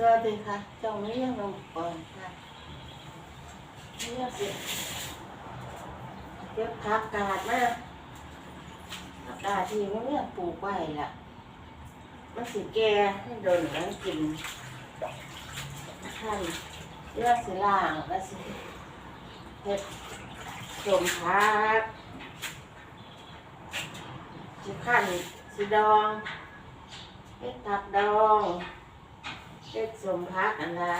สวัสดีค่ะเจ้าไม่ยังลงก่อนค่ะนี่เสียเก็บผักกาดมาผักกาดที่มันเนี่ยปลูกไว้ล่ะ มันสิแก่ให้โดนแล้วกินท่านเลือดสิล่างแล้วสิเห็ดสมผักสิขั้นสิดองเห็ดตับดอง เห็ดสมพักอันละ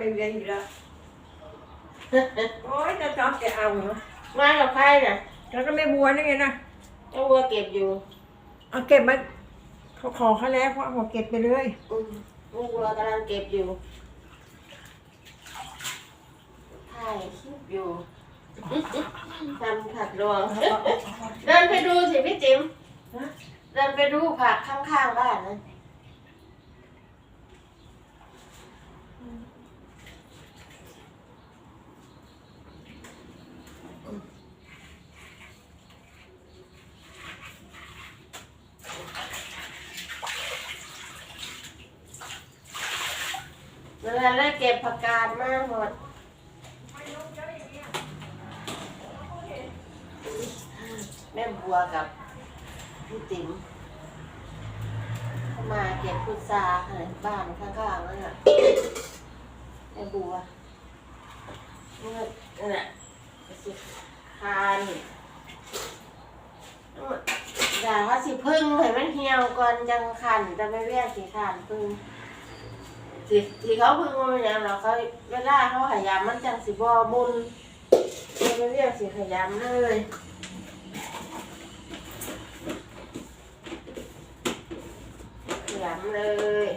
มันเก็บบ้านแม่เวียงอยู่แล้วโอ้ยจะจอบแกเอาเหรอๆมากับใครน่ะแล้วก็แม่บัวนี่ไงนะเจ้าวัวเก็บอยู่เอาเก็บมาเขาขอเขาแล้วเขาเอาเก็บไปเลยอืมลูกวัวกำลังเก็บอยู่ถ่ายคลิปอยู่ทำผักดองเดินไปดูสิพี่จิ๋มฮะเดินไปดูผักข้างๆบ้านนะ เลาได้เก็บผักกาดมากหมดแม่บัวกับพี่ติ๋มเข้ามาเก็บพุทราค่ะบ้านข้างๆนั่นแหละแม่บัวเมื่อนั่นแหละสิคานอย่าว่าสิพึ่งให้มันเหี่ยวก่อนจังคันแต่ไม่เรียกสิคานพึ่ง สิที่เขาพึ่งมันเป็นอย่างเราเขาเวลาเขาขยามมันจังสิบ่มุนไม่เรียกสิขยามเลยขยามเลย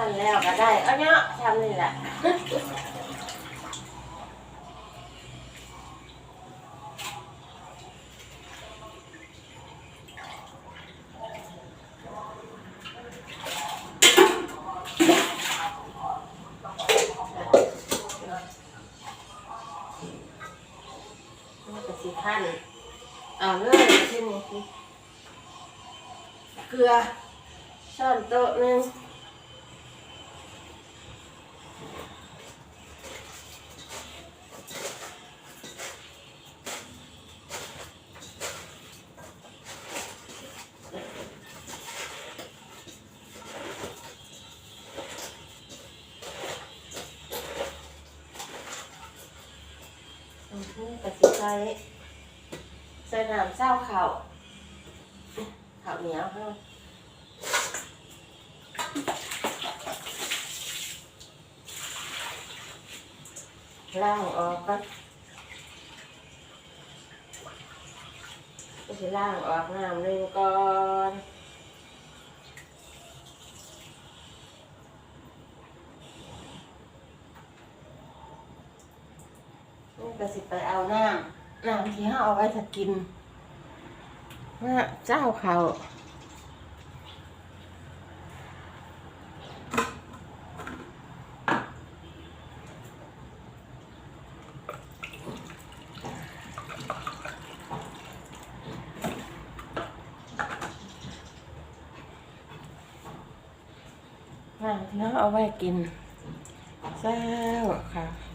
เอันเนี้ยทำนี่แหละนี่ก็สีขั้นเอาเลยที่นี่เกลือช้อนโต๊ะหนึ่ง ใส่ใส่น้ำเศร้าเข้าวข้าเหนียวค่ะล่างออกก็ก็จะล่างออกน้ำหนึ่งก่อนก็สิไปเอาน้ำ น้ำที่เขาเอาไว้จะกินน้ำเจ้าเขาวน้ำที่เขาเอาไว้กินเจ้าค่ะ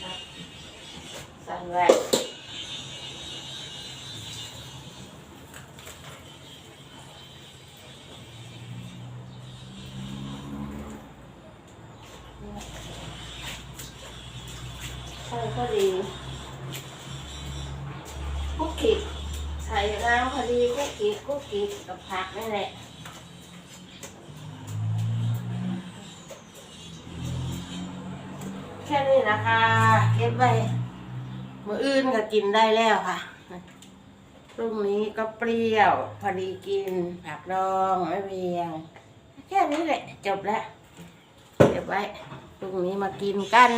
ครับสั่นไว้ ใส่พอดีกุ๊กกิ๊กใส่น้ำพอดีกุ๊กกิ๊กกุ๊กกิ๊กกับผักนั่นแหละแค่นี้นะคะเก็บไว้มืออื่นก็กินได้แล้วค่ะพรุ่งนี้ก็เปรี้ยว พอดีกิน ผักดองไม่เบียง แค่นี้แหละ จบแล้วเก็บไว้พรุ่งนี้มากินกัน